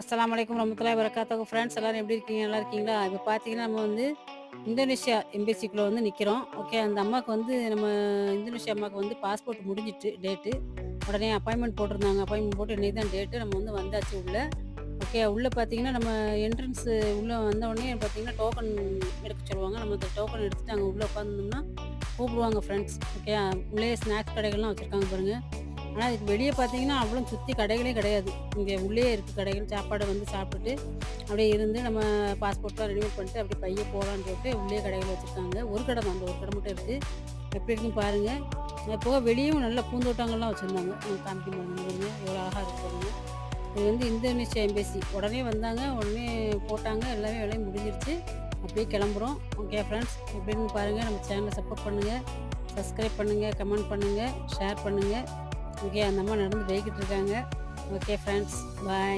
அஸ்லாம் வலைக்கம் வரமத்துல்லாஹி வரகாத்துஹு ஃப்ரெண்ட்ஸ் எல்லாரும் எப்படி இருக்கீங்க? நல்லா இருக்கீங்களா? இப்போ பார்த்தீங்கன்னா நம்ம வந்து இந்தோனேஷியா எம்பேசிக்குள்ளே வந்து நிற்கிறோம் ஓகே அந்த அம்மாவுக்கு வந்து நம்ம இந்தோனேஷியா அம்மாவுக்கு வந்து பாஸ்போர்ட் முடிஞ்சிட்டு டேட்டு உடனே அப்பாயின்மெண்ட் போட்டிருந்தாங்க. அப்பாயின்மெண்ட் போட்டு இன்னைக்கு தான் டேட்டு நம்ம வந்து வந்தாச்சு உள்ளே. ஓகே உள்ளே பார்த்தீங்கன்னா நம்ம என்ட்ரன்ஸு உள்ளே வந்த பார்த்தீங்கன்னா டோக்கன் எடுக்க சொல்லுவாங்க. நம்ம அந்த டோக்கன் எடுத்துட்டு அங்கே உள்ளே உட்காந்துருந்தோம்னா கூப்பிடுவாங்க ஃப்ரெண்ட்ஸ் ஓகே உள்ளே ஸ்நாக்ஸ் கடைகள்லாம் வச்சுருக்காங்க பாருங்கள் ஆனால் இதுக்கு வெளியே பார்த்தீங்கன்னா அவ்வளோ சுற்றி கடைகளே கிடையாது. இங்கே உள்ளே இருக்குது கடைகள். சாப்பாடு வந்து சாப்பிட்டுட்டு அப்படியே இருந்து நம்ம பாஸ்போர்ட்லாம் ரினியூ பண்ணிட்டு அப்படியே பைய போகலான்னு சொல்லிட்டு உள்ளே கடைகள் வச்சுருக்காங்க. ஒரு கடை தான் அந்த ஒரு கடை மட்டும் இருக்குது எப்படி இருக்குன்னு பாருங்கள் அது போக வெளியும் நல்ல பூந்தோட்டங்கள்லாம் வச்சுருந்தாங்க. காமிக்க முடியுங்க எவ்வளோ அழகாக இருக்குதுங்க இது வந்து இந்தோனேஷியா எம்பேசி. உடனே வந்தாங்க. உடனே போட்டாங்க. எல்லாமே வேலையும் முடிஞ்சிருச்சு. அப்படியே கிளம்புறோம். ஓகே ஃப்ரெண்ட்ஸ் எப்படின்னு பாருங்கள் நம்ம சேனலை சப்போர்ட் பண்ணுங்கள் சப்ஸ்கிரைப் பண்ணுங்கள் கமெண்ட் பண்ணுங்கள் ஷேர் பண்ணுங்கள் ஓகே அந்த அம்மா நடந்து போய்கிட்டு இருக்காங்க. Okay friends bye